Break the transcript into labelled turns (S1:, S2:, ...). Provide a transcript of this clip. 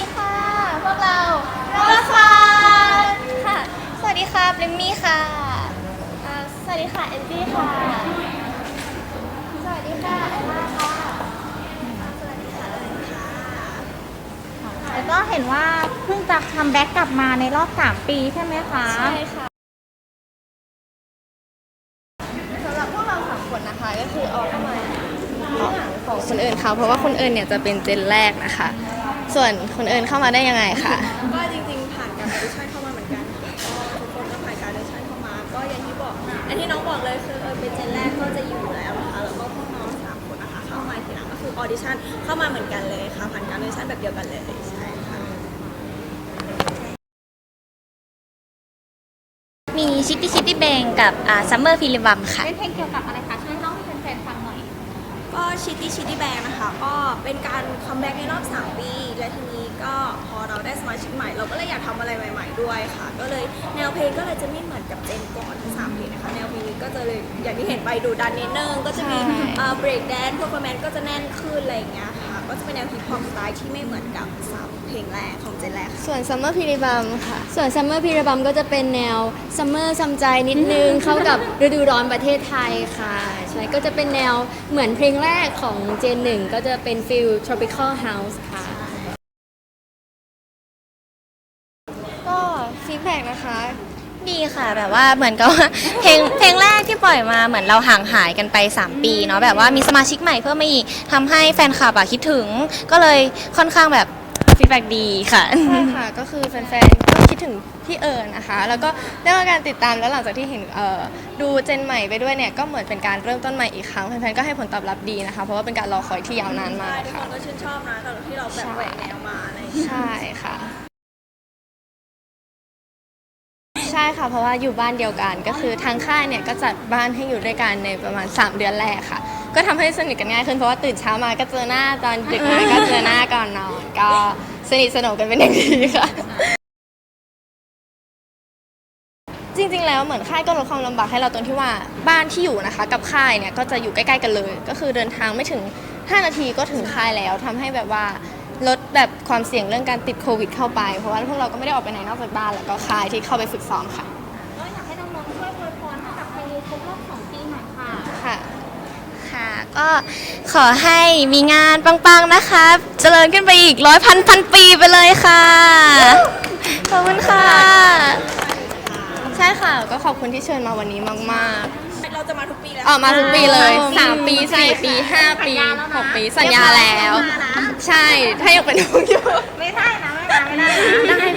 S1: ดีค่ะ พวกเรารถฟ้าค่ะ สวัสดีค่ะบลิมมี่ค่ะสวัสดีค่ะแอนดี้ค่ะ สวัสดีค่ะไอนนาค่ะสวัสดีค่ะเอิค่ะ
S2: แล้วก็เห็นว่าเพิ่งจะคัมแบ็กกลับมาในรอบ 3 ปีใช่ไหมคะ
S1: ใช่ค่ะ สำหรับพวกเราสามคนนะคะก็คือออกมาที่าลัของคนอื่นเขาเพราะว่าคนอื่นเนี่ยจะเป็นเจนแรกนะคะ ส่วนคนอื่นเข้ามาได้ยังไงคะ
S3: ก็จริงๆผ่านการออดิชั่นเข้ามาเหมือนกันค่ะก็ทุกคนก็ผ่านการออดิชั่นเข้ามา ก็อย่างที่บอก อันที่น้องบอกเลยคือเออเป็นเจนแรกก็จะอยู่แล้วนะคะแล้วก็พวกน้องสามคนนะคะเข้ามาทีหลังก็คือออดิชั่นเข้ามาเหมือนกันเลยค่ะผ่านการออดิชั่นแบบเดียวกันเลยใช่ค่ะ
S1: มีชิตตี้ชิตตี้เบงกับอ่าซัมเมอร์ฟิลิบัมค่ะ
S2: เป็นเพลงเกี่ยวกับอะไรคะ ช่วยเล่าให้แฟนๆฟังหน่อย
S3: ก็ชิตตี้ชิตตี้แบงนะคะ ก็เป็นการคัมแบ็กในรอบ 3 ปี และทีนี้ก็พอเรา ได้สมาชิกใหม่ เราก็เลยอยากทำอะไรใหม่ ๆ ด้วยค่ะ ก็เลยแนวเพลงก็เลยจะไม่เหมือนกับเจนก่อนทั้งสามเพลงนะคะ แนวเพลงนี้ก็จะเลยอย่างที่เห็นไปดูดันนิดนึงก็จะมี
S1: ใช่
S3: เบรกแดนพวกคอมเมนต์ก็จะแน่นขึ้นอะไรอย่างเงี้ยค่ะ ก็จะเป็นแนวฮิปฮอปสไตล์ที่ไม่เหมือนกับสามเพลงแรกของเจนแรกค่ะ
S4: ส่วน Summer p i r i b u m ค่ะ ส่วน Summer p i r i b u m ก็จะเป็นแนว Summer ซำใจนิดนึง เข้ากับฤดูร้อนประเทศไทยค่ะ ใช่ ก็จะเป็นแนวเหมือนเพลงแรกของเจนหนึ่งก็จะเป็นฟิล tropical house ค่ะ
S1: ดแบ็กนะคะ ดีค่ะแบบว่าเหมือนกับว่า เพลงเพลงแรกที่ปล่อยมาเหมือนเราห่างหายกันไป 3 ปีเนาะแบบว่ามีสมาชิกใหม่เพิ่มมาอีกทำให้แฟนคลับอะคิดถึง ก็เลยค่อนข้างแบบฟีดแบ็กดีค่ะ
S5: ใช่ค่ะ ก็คือแฟนๆ ก็คิดถึงพี่เอิญนะคะ แล้วก็ได้รับการติดตามแล้วหลังจากที่เห็นเอ่อดูเจนใหม่ไปด้วยเนี่ย ก็เหมือนเป็นการเริ่มต้นใหม่อีกครั้งแฟนๆ ก็ให้ผลตอบรับดีนะคะ เพราะว่าเป็นการรอคอยที่ยาวนานมาก
S3: ทุกค
S5: ค่ะ
S3: นก็ชื่นชอบนะตอนที่เราแบบแหวกแนวมาอะไรอย่างเงี้ย
S5: ใช่ค่ะ ช่ค่ะ เพราะว่าอยู่บ้านเดียวกันก็คือทางค่ายเนี่ยก็จัดบ้านให้อยู่ด้วยกันในประมาณ 3 เดือนแรกค่ะ ก็ทำให้สนิทกันง่ายขึ้นเพราะว่าตื่นเช้ามาก็เจอหน้าตอนดึกมาก็เจอหน้าก่อนนอนก็สนิทสนมกันเป็นอย่างดีค่ะ จริงๆ แล้วเหมือนค่ายก็ลดความลำบากให้เราตรงที่ว่าบ้านที่อยู่นะคะ กับค่ายเนี่ยก็จะอยู่ใกล้ ๆ กันเลย ก็คือเดินทางไม่ถึง 5 นาทีก็ถึงค่ายแล้วทำให้แบบว่า ลดแบบความเสี่ยงเรื่องการติดโควิดเข้าไป เพราะว่าพวกเราก็ไม่ได้ออกไปไหนนอกจากบ้านแล้วก็ค่ายที่เข้าไปฝึกซ้อมค่ะ
S2: ก็อยากให้น้องๆช่วยอวยพรให้กับเพลงครบรอบ2ปีหน่อยค่ะ
S5: ค่ะ
S1: ค่ะ ก็ขอให้มีงานปังๆนะคะเจริญขึ้นไปอีกร้อยพันพันปีไปเลยค่ะ ขอบคุณค่ะ
S5: ใช่ค่ะ ก็ขอบคุณที่เชิญมาวันนี้มาก
S3: เราจะมาทุกปีแล้ว
S5: ๆออกมาทุกปีเลย
S1: อ่า
S5: 3ปี4ปี5ปี
S2: สัญญาแล้วนะ
S5: 6ปีสัญญาแล้ว ใช่ ถ้ายังเป็นลูกอยู่
S2: ไม่ได้นะ ไม่ได้ไม่ได้นะ
S5: ได้